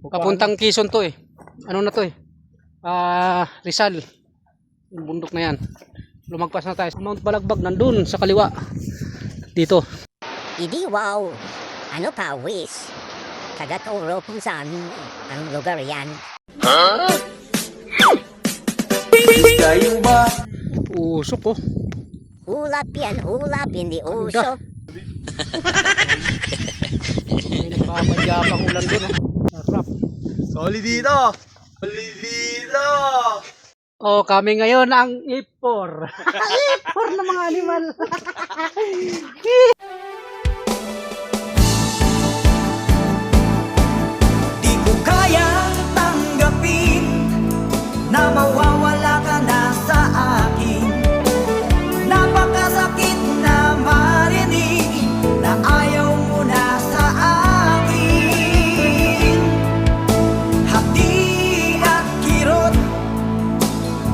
Papuntang Quezon to eh. Ano na to eh? Ah, Rizal. Yung bundok na yan. Lumagpas na tayo. Mount Balagbag nandun sa kaliwa. Dito. Idi wow. Ano pa wish? Tagaturo kung saan ang lugar yan. Usok oh. Ulap yan, ulap, hindi uso. May nagpapadya pang ulan dun oh. Solid dito! Dito! Oh, kami ngayon ang ipor. ipor ng mga animal.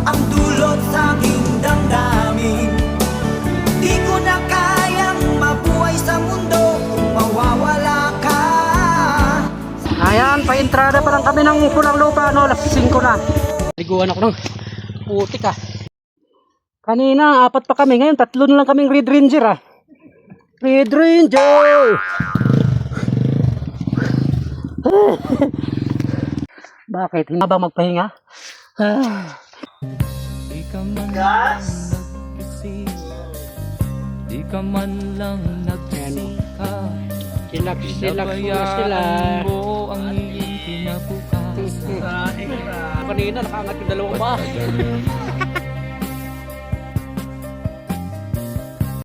ang dulot sa aking damdamin Di ko na kayang mabuhay sa mundo kung mawawala ka Ayan, pa-entrada pa lang kami ng pulang lupa, no? Alas 5 na. Liguan ako ng putik ah. Kanina, apat pa kami. Ngayon, tatlo na lang kaming Red Ranger ah. Red Ranger! Bakit? Hindi ba magpahinga? Ah. Di ka man lang nag-isip Di ka man lang nagsisika Silak-silak muna sila. Mo ang iyong kinabukasan. Kanina, nakaangat yung dalawang ba?